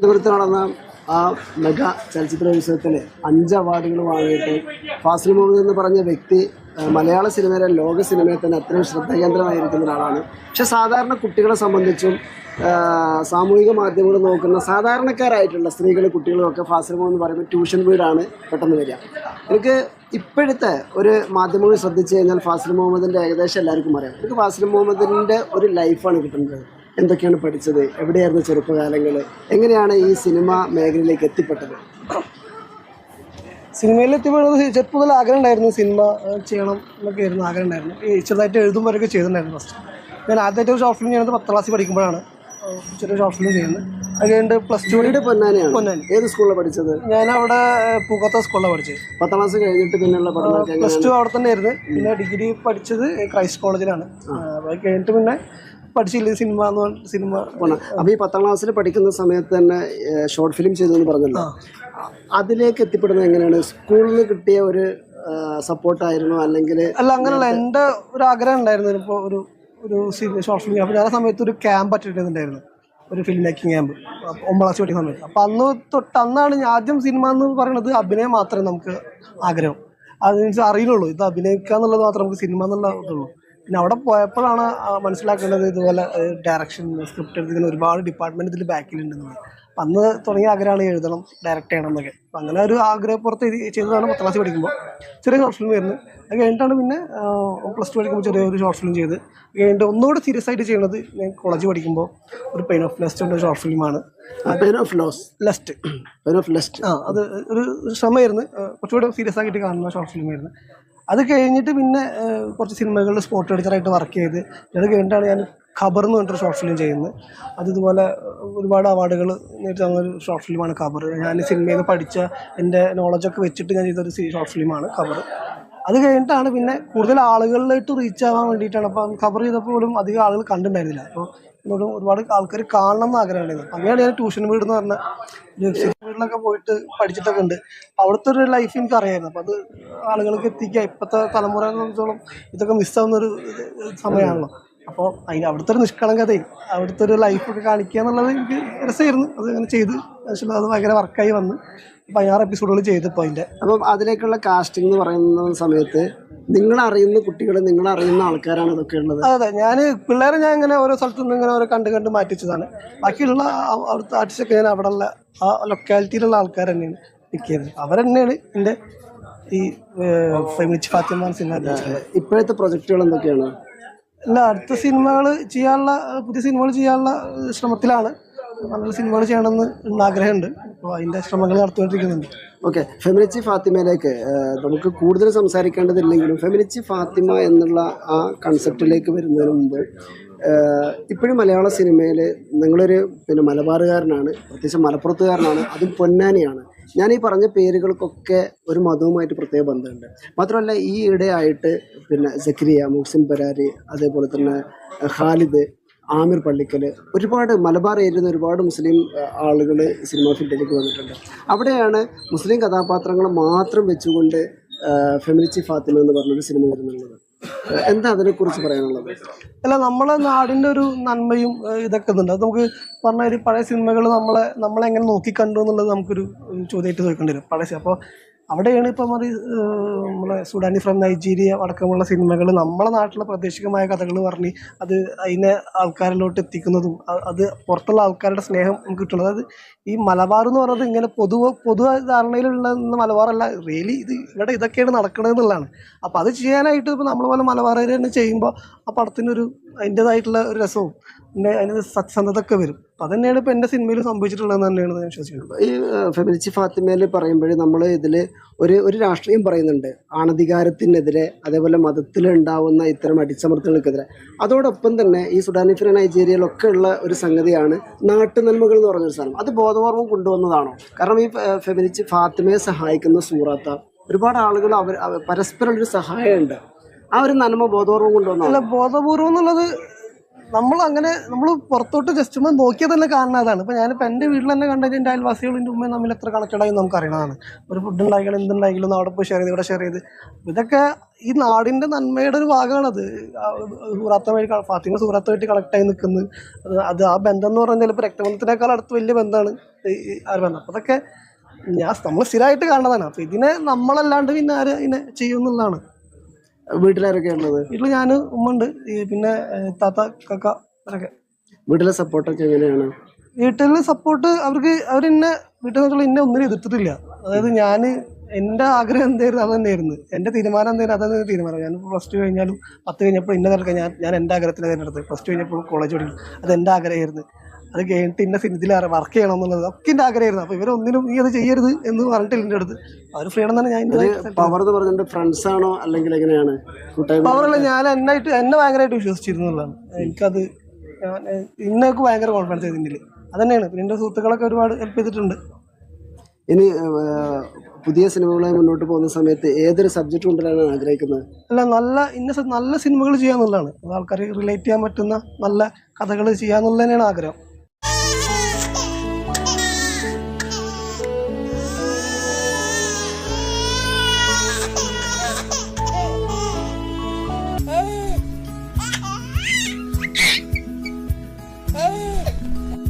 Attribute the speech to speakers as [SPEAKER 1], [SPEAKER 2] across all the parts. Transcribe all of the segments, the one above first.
[SPEAKER 1] തിരുവനന്തപുരത്ത് നടന്ന ആ മെഗാ ചലച്ചിത്രോത്സവത്തിൽ അഞ്ച് അവാർഡുകൾ വാങ്ങിയിട്ട് ഫാസിൽ മുഹമ്മദ് എന്ന് പറഞ്ഞ വ്യക്തി മലയാള സിനിമയിലെ ലോക സിനിമയെ തന്നെ അത്രയും ശ്രദ്ധാകേന്ദ്രമായിരിക്കുന്ന ഒരാളാണ്. പക്ഷെ സാധാരണ കുട്ടികളെ സംബന്ധിച്ചും സാമൂഹിക മാധ്യമങ്ങൾ നോക്കുന്ന സാധാരണക്കാരായിട്ടുള്ള സ്ത്രീകൾ കുട്ടികളും ഒക്കെ ഫാസിൽ മുഹമ്മദ് എന്ന് പറയുമ്പോൾ ട്യൂഷൻ വീടാണ് പെട്ടെന്ന് വരിക. എനിക്ക് ഇപ്പോഴത്തെ ഒരു മാധ്യമങ്ങൾ ശ്രദ്ധിച്ചു കഴിഞ്ഞാൽ ഫാസിൽ മുഹമ്മദിന്റെ ഏകദേശം എല്ലാവർക്കും അറിയാം. എനിക്ക് ഫാസിൽ മുഹമ്മദിന്റെ ഒരു ലൈഫാണ് കിട്ടുന്നത്. എന്തൊക്കെയാണ് പഠിച്ചത്? എവിടെയായിരുന്നു ചെറുപ്പകാലങ്ങൾ എങ്ങനെയാണ് ഈ സിനിമ മേഖലയിലേക്ക് എത്തിപ്പെട്ടത്?
[SPEAKER 2] സിനിമയിൽ എത്തിപ്പെടുന്നത് ചെറുപ്പം മുതൽ ആഗ്രഹം ഉണ്ടായിരുന്നു സിനിമ ചെയ്യണം എന്നൊക്കെ ആയിരുന്നു ആഗ്രഹം ഉണ്ടായിരുന്നു ഈ ചെറുതായിട്ട് എഴുതുമ്പോഴൊക്കെ ചെയ്തിട്ടുണ്ടായിരുന്നു ഫസ്റ്റ് ഞാൻ ആദ്യമായിട്ട് ഒരു ഷോർട്ട് ഫിലിം ചെയ്യുന്നത് പത്താം ക്ലാസ്സിൽ പഠിക്കുമ്പോഴാണ്. ചെറിയ ഷോർട്ട് ഫിലിം ചെയ്യുന്നത്. അത് കഴിഞ്ഞിട്ട് പ്ലസ് ടു
[SPEAKER 1] വീട് പൊന്നാനിയാണ്.
[SPEAKER 2] പൊന്നാനി.
[SPEAKER 1] ഏത് സ്കൂളിലാണ് പഠിച്ചത്?
[SPEAKER 2] ഞാൻ അവിടെ പൂക്കോത്ത സ്കൂളിലാണ് പഠിച്ചത്.
[SPEAKER 1] പത്താം ക്ലാസ് കഴിഞ്ഞിട്ട് പിന്നെയുള്ള പഠനം
[SPEAKER 2] പ്ലസ് ടു അവിടെ തന്നെ ആയിരുന്നു പിന്നെ ഡിഗ്രി പഠിച്ചത് ക്രൈസ്റ്റ് കോളേജിലാണ് അത് കഴിഞ്ഞിട്ട് പിന്നെ പഠിച്ചില്ല സിനിമ എന്ന് പറഞ്ഞ സിനിമ
[SPEAKER 1] പോണം. അപ്പോൾ ഈ പത്താം ക്ലാസ്സിൽ പഠിക്കുന്ന സമയത്ത് തന്നെ ഷോർട്ട് ഫിലിം ചെയ്തു പറഞ്ഞല്ലോ. അതിലേക്ക് എത്തിപ്പെടുന്നത് എങ്ങനെയാണ്? സ്കൂളിൽ നിന്ന് കിട്ടിയ ഒരു സപ്പോർട്ടായിരുന്നു അല്ലെങ്കിൽ
[SPEAKER 2] അല്ല അങ്ങനെയല്ല എന്റെ ഒരു ആഗ്രഹം ഉണ്ടായിരുന്നു. ഇപ്പോൾ ഒരു ഒരു ഷോർട്ട് ഫിലിം അപ്പോൾ ഞാൻ ആ സമയത്ത് ഒരു ക്യാമ്പ് അറ്റൻഡ് ചെയ്തിട്ടുണ്ടായിരുന്നു ഒരു ഫിലിം മേക്കിംഗ് ക്യാമ്പ് ഒമ്പതാം ക്ലാസ് പഠിക്കുന്ന സമയത്ത്. അപ്പം അന്ന് തൊട്ട് അന്നാണ് ഞാൻ ആദ്യം സിനിമ എന്ന് പറയുന്നത് അഭിനയം മാത്രമേ നമുക്ക് ആഗ്രഹം. അത് മീൻസ് അറിയുള്ളൂ. ഇത് അഭിനയിക്കുക എന്നുള്ളത് മാത്രമേ നമുക്ക് സിനിമ എന്നുള്ള ഇതുള്ളൂ. പിന്നെ അവിടെ പോയപ്പോഴാണ് മനസ്സിലാക്കേണ്ടത് ഇതുപോലെ ഡയറക്ഷൻ സ്ക്രിപ്റ്റ് എഴുതുന്ന ഒരുപാട് ഡിപ്പാർട്ട്മെന്റ് ഇതിൽ ബാക്കിലുണ്ടെന്ന് അപ്പം അന്ന് തുടങ്ങിയ ആഗ്രഹമാണ് എഴുതണം ഡയറക്റ്റ് ചെയ്യണം എന്നൊക്കെ. അപ്പം അങ്ങനെ ഒരു ആഗ്രഹപ്പുറത്ത് ചെയ്തതാണ് പത്താം ക്ലാസ് പഠിക്കുമ്പോൾ ചെറിയ ഷോർട്ട് ഫിലിം വരുന്നത് അത് കഴിഞ്ഞിട്ടാണ് പിന്നെ പ്ലസ് ടു പഠിക്കുമ്പോൾ ചെറിയൊരു ഷോർട്ട് ഫിലിം ചെയ്ത്. കഴിഞ്ഞിട്ട് ഒന്നുകൂടെ സീരിയസ് ആയിട്ട് ചെയ്യണത് ഞാൻ കോളേജ് പഠിക്കുമ്പോൾ ഒരു പെയിൻ ഓഫ് ലെസ്റ്റ് ഉള്ള ഷോർട്ട് ഫിലിമാണ്
[SPEAKER 1] pain of loss
[SPEAKER 2] lest
[SPEAKER 1] pain of lest
[SPEAKER 2] ആ അത് ഒരു ശ്രമമായിരുന്നു. കുറച്ചുകൂടെ സീരിയസ് ആയിട്ട് കാണുന്ന ഷോർട്ട് ഫിലിമായിരുന്നു അത് കഴിഞ്ഞിട്ട് പിന്നെ കുറച്ച് സിനിമകളിൽ സ്പോട്ട് എഡിറ്ററായിട്ട് വർക്ക് ചെയ്ത് അത് കഴിഞ്ഞിട്ടാണ് ഞാൻ ഖബർ എന്ന് പറഞ്ഞിട്ടൊരു ഷോർട്ട് ഫിലിം ചെയ്യുന്നത്. അത് ഇതുപോലെ ഒരുപാട് അവാർഡുകൾ നേരിട്ട് തന്നൊരു ഷോർട്ട് ഫിലിമാണ് ഖബർ. ഞാൻ സിനിമയിൽ നിന്ന് പഠിച്ച എന്റെ നോളജൊക്കെ വെച്ചിട്ട് ഞാൻ ചെയ്തൊരു ഷോർട്ട് ഫിലിമാണ് ഖബർ. അത് കഴിഞ്ഞിട്ടാണ് പിന്നെ കൂടുതൽ ആളുകളിലായിട്ട് റീച്ച് ആവാൻ വേണ്ടിയിട്ടാണ്. അപ്പം കവർ ചെയ്തപ്പോൾ പോലും അധികം ആളുകൾ കണ്ടിട്ടുണ്ടായിരുന്നില്ല. അപ്പോൾ എന്നോട് ഒരുപാട് ആൾക്കാർ കാണണം എന്ന് ആഗ്രഹമുണ്ടായിരുന്നു. അങ്ങനെയാണ് ഞാൻ ട്യൂഷൻ വീട് എന്ന് പറഞ്ഞ വീട്ടിലൊക്കെ പോയിട്ട് പഠിച്ചിട്ടൊക്കെ ഉണ്ട്. അവിടുത്തെ ഒരു ലൈഫ് എനിക്ക് അറിയായിരുന്നു. അപ്പം അത് ആളുകൾക്ക് എത്തിക്കുക ഇപ്പോഴത്തെ തലമുറയെ സംബന്ധിച്ചോളം ഇതൊക്കെ മിസ്സാവുന്ന ഒരു സമയമാണല്ലോ. അപ്പോൾ അതിന് അവിടുത്തെ ഒരു നിഷ്കളങ്കതയും അവിടുത്തെ ഒരു ലൈഫൊക്കെ കാണിക്കുക എന്നുള്ളത് എനിക്ക് രസമായിരുന്നു. അത് അങ്ങനെ ചെയ്ത്. പക്ഷേ അത് ഭയങ്കര വർക്കായി വന്ന്. പതിനാറ് എപ്പിസോഡുകൾ ചെയ്തപ്പോൾ അതിന്റെ
[SPEAKER 1] അപ്പം അതിലേക്കുള്ള കാസ്റ്റിംഗ് എന്ന് പറയുന്ന സമയത്ത് നിങ്ങൾ അറിയുന്ന കുട്ടികൾ നിങ്ങൾ അറിയുന്ന ആൾക്കാരാണ് ഇതൊക്കെ ഉള്ളത്?
[SPEAKER 2] അതെ ഞാൻ പിള്ളേരെ ഞാൻ ഇങ്ങനെ ഓരോ സ്ഥലത്തു നിന്ന് ഇങ്ങനെ ഓരോ കണ്ട് കണ്ട് മാറ്റിച്ചതാണ്. ബാക്കിയുള്ള അവിടുത്തെ ആർട്ടിസ്റ്റൊക്കെ ഞാൻ അവിടെ ഉള്ള ആ ലൊക്കാലിറ്റിയിലുള്ള ആൾക്കാർ തന്നെയാണ് നിൽക്കിയത്. അവരെന്നെയാണ് അവർ തന്നെയാണ് എന്റെ ഈ ഫെമിനിച്ച് ഫാത്തിമ സിനിമ.
[SPEAKER 1] ഇപ്പോഴത്തെ പ്രൊജക്റ്റുകൾ എന്തൊക്കെയാണ്?
[SPEAKER 2] അല്ല അടുത്ത സിനിമകൾ ചെയ്യാനുള്ള പുതിയ സിനിമകൾ ചെയ്യാനുള്ള ശ്രമത്തിലാണ്. നല്ല സിനിമകൾ ചെയ്യണമെന്ന് ആഗ്രഹമുണ്ട്. അപ്പോൾ അതിന്റെ ശ്രമങ്ങൾ നടത്തിക്കൊണ്ടിരിക്കുന്നുണ്ട്.
[SPEAKER 1] ഓക്കെ ഫെമിനിച്ചി ഫാത്തിമയിലേക്ക് നമുക്ക് കൂടുതൽ സംസാരിക്കേണ്ടതില്ലെങ്കിലും ഫെമിനിച്ചി ഫാത്തിമ എന്നുള്ള ആ കൺസെപ്റ്റിലേക്ക് വരുന്നതിന് മുമ്പ് ഇപ്പോഴും മലയാള സിനിമയിൽ നിങ്ങളൊരു പിന്നെ മലബാറുകാരനാണ് പ്രത്യേകിച്ച് മലപ്പുറത്തുകാരനാണ് അതും പൊന്നാനിയാണ്. ഞാൻ ഈ പറഞ്ഞ പേരുകൾക്കൊക്കെ ഒരു മതവുമായിട്ട് പ്രത്യേക ബന്ധമുണ്ട്. മാത്രമല്ല ഈ ഇടയായിട്ട് പിന്നെ സക്രിയ മുഹ്സിൻ പരാരി അതേപോലെ തന്നെ ഖാലിദ് ആമിർ പള്ളിക്കൽ ഒരുപാട് മലബാർ ഏരിയയിൽ നിന്ന് ഒരുപാട് മുസ്ലിം ആളുകൾ സിനിമാ ഫീൽഡിലേക്ക് വന്നിട്ടുണ്ട്. അവിടെയാണ് മുസ്ലിം കഥാപാത്രങ്ങൾ മാത്രം വെച്ചുകൊണ്ട് ഫെമിനിച്ചി ഫാത്തിമ എന്ന് പറഞ്ഞൊരു സിനിമ വരുന്നുള്ളത് എന്താ അതിനെക്കുറിച്ച് പറയാനുള്ളത്?
[SPEAKER 2] അല്ല നമ്മളെ നാടിന്റെ ഒരു നന്മയും ഇതൊക്കെ ഉണ്ട് അത് നമുക്ക് പറഞ്ഞ ഒരു പഴയ സിനിമകൾ നമ്മളെ നമ്മളെ എങ്ങനെ നോക്കിക്കണ്ടു എന്നുള്ളത് നമുക്കൊരു ചോദ്യമായിട്ട് ചോദിക്കേണ്ടി വരും. പഴയ അപ്പോൾ അവിടെയാണ് ഇപ്പം അത് നമ്മളെ സുഡാനി ഫ്രം നൈജീരിയ അടക്കമുള്ള സിനിമകൾ നമ്മളെ നാട്ടിലെ പ്രാദേശികമായ കഥകൾ പറഞ്ഞ് അത് അതിനെ ആൾക്കാരിലോട്ട് എത്തിക്കുന്നതും അത് പുറത്തുള്ള ആൾക്കാരുടെ സ്നേഹം നമുക്ക് കിട്ടുന്നത്. അതായത് ഈ മലബാർ എന്ന് പറയുന്നത് ഇങ്ങനെ പൊതു പൊതു ധാരണയിലുള്ള മലബാറല്ല റിയലി ഇത് ഇവിടെ ഇതൊക്കെയാണ് നടക്കുന്നത് എന്നുള്ളതാണ്. അപ്പോൾ അത് ചെയ്യാനായിട്ട് ഇപ്പോൾ നമ്മൾ പോലെ മലബാറുകാർ തന്നെ ചെയ്യുമ്പോൾ ആ പടത്തിനൊരു അതിന്റേതായിട്ടുള്ള ഒരു രസവും പിന്നെ അതിന് സത്യസന്ധതൊക്കെ വരും. അപ്പം തന്നെയാണ് ഇപ്പം എന്റെ സിനിമയിൽ സംഭവിച്ചിട്ടുള്ളത് തന്നെയാണ് ഞാൻ വിശ്വസിക്കുന്നത്.
[SPEAKER 1] ഈ ഫെമിനിസ്റ്റ് ഫാത്തിമയിൽ പറയുമ്പോൾ നമ്മൾ ഇതിൽ ഒരു ഒരു രാഷ്ട്രീയം പറയുന്നുണ്ട്. ആണധികാരത്തിനെതിരെ അതേപോലെ മതത്തിലുണ്ടാവുന്ന ഇത്തരം അടിച്ചമർത്തലുകൾക്കെതിരെ. അതോടൊപ്പം തന്നെ ഈ സുഡാനിഫിന നൈജീരിയയിലൊക്കെ ഉള്ള ഒരു സംഗതിയാണ് നാട്ടുനന്മകൾ എന്ന് പറഞ്ഞൊരു സാധനം. അത് ബോധപൂർവം കൊണ്ടുവന്നതാണോ? കാരണം ഈ ഫെമിനിസ്റ്റ് ഫാത്തിമയെ സഹായിക്കുന്ന സൂറത്ത ഒരുപാട് ആളുകൾ അവർ പരസ്പരം ഒരു സഹായമുണ്ട്. ആ ഒരു നന്മ ബോധപൂർവം കൊണ്ടുവന്നു
[SPEAKER 2] അല്ല ബോധപൂർവം എന്നുള്ളത് നമ്മൾ അങ്ങനെ നമ്മൾ പുറത്തോട്ട് ജസ്റ്റ് ഒന്ന് നോക്കിയാൽ തന്നെ കാണുന്നതാണ് ഇപ്പൊ ഞാനിപ്പോൾ എന്റെ വീട്ടിൽ തന്നെ കണ്ടത് എന്റെ അയൽവാസികളും എന്റെ ഉമ്മയും തമ്മിൽ എത്ര കണക്റ്റഡായി നമുക്ക് അറിയണതാണ്. ഒരു ഫുഡ് ഉണ്ടാക്കിയാലും എന്തുണ്ടാക്കിയാലും അവിടെ പോയി ഷെയർ ചെയ്ത് ഇവിടെ ഷെയർ ചെയ്ത്. ഇതൊക്കെ ഈ നാടിന്റെ നന്മയുടെ ഒരു ഭാഗമാണത്. സൂറാത്തുമായിട്ട് ഫാത്തിമ സൂറാത്തുമായിട്ട് കണക്റ്റായി നിൽക്കുന്നത് അത് ആ ബന്ധം എന്ന് പറഞ്ഞാൽ ഇപ്പോൾ രക്തബന്ധത്തിനേക്കാൾ അടുത്ത് വലിയ ബന്ധമാണ് ആ ബന്ധം. അപ്പോൾ അതൊക്കെ ഞാൻ നമ്മൾ സ്ഥിരമായിട്ട് കാണുന്നതാണ്. അപ്പോൾ ഇതിനെ നമ്മളല്ലാണ്ട് പിന്നെ ആര് ഇതിനെ ചെയ്യുമെന്നുള്ളതാണ്.
[SPEAKER 1] വീട്ടിലാരൊക്കെ ഉള്ളത്?
[SPEAKER 2] വീട്ടിൽ ഞാൻ ഉമ്മ ഉണ്ട് പിന്നെ താത്ത കക്ക അവരൊക്കെ.
[SPEAKER 1] വീട്ടിലെ സപ്പോർട്ടൊക്കെ എങ്ങനെയാണ്?
[SPEAKER 2] വീട്ടിലെ സപ്പോർട്ട് അവർക്ക് അവരെന്നെ വീട്ടിൽ നിന്നുള്ള എന്നെ ഒന്നിനും എതിർത്തിട്ടില്ല. അതായത് ഞാൻ എന്റെ ആഗ്രഹം എന്തായിരുന്നു അത് തന്നെയായിരുന്നു. എന്റെ തീരുമാനം എന്തായിരുന്നു അതായിരുന്നു തീരുമാനം. ഞാൻ പ്ലസ് ടു കഴിഞ്ഞാലും പത്ത് കഴിഞ്ഞപ്പോൾ ഇന്ന നിലയ്ക്ക് ഞാൻ ഞാൻ എന്റെ ആഗ്രഹത്തിലാണ് തിരഞ്ഞെടുത്തത്. പ്ലസ് ടു കഴിഞ്ഞപ്പോൾ കോളേജ് പഠിക്കും അത് എന്റെ ആഗ്രഹമായിരുന്നു. അത് കഴിഞ്ഞിട്ട് ഇന്ന സിനിമയിൽ വർക്ക് ചെയ്യണം എന്നുള്ളത് ഒക്കെ എന്റെ ആഗ്രഹമായിരുന്നു. അപ്പോൾ ഇവരൊന്നിനും നീ അത് ചെയ്യരുത് എന്ന് പറഞ്ഞിട്ടില്ല എന്റെ അടുത്ത്. അവർ ഫ്രീഡം തന്നെ ഞാൻ
[SPEAKER 1] പവർ എന്ന് പറഞ്ഞിട്ട് ഫ്രണ്ട്സ് ആണോ അല്ലെങ്കിൽ എങ്ങനെയാണ്?
[SPEAKER 2] പവറല്ല ഞാൻ എന്നായിട്ട് എന്നെ ഭയങ്കരമായിട്ട് വിശ്വസിച്ചിരുന്നു എന്നുള്ളതാണ്. എനിക്കത് ഇന്നൊക്കെ ഭയങ്കര കോൺഫിഡൻസ് ഇതിൽ അതന്നെയാണ്. പിന്നെ എന്റെ സുഹൃത്തുക്കളൊക്കെ ഒരുപാട് ഹെൽപ്പ് ചെയ്തിട്ടുണ്ട്.
[SPEAKER 1] ഇനി പുതിയ സിനിമകളായി മുന്നോട്ട് പോകുന്ന സമയത്ത് ഏതൊരു സബ്ജക്റ്റ് കൊണ്ടുവരാനാണ് ആഗ്രഹിക്കുന്നത്?
[SPEAKER 2] അല്ല നല്ല ഇന്ന നല്ല സിനിമകൾ ചെയ്യാന്നുള്ളതാണ്. ആൾക്കാർ റിലേറ്റ് ചെയ്യാൻ പറ്റുന്ന നല്ല കഥകൾ ചെയ്യാന്നുള്ളതന്നെയാണ് ആഗ്രഹം.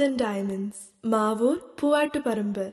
[SPEAKER 3] golden diamonds. Mavur Puvattuparamba.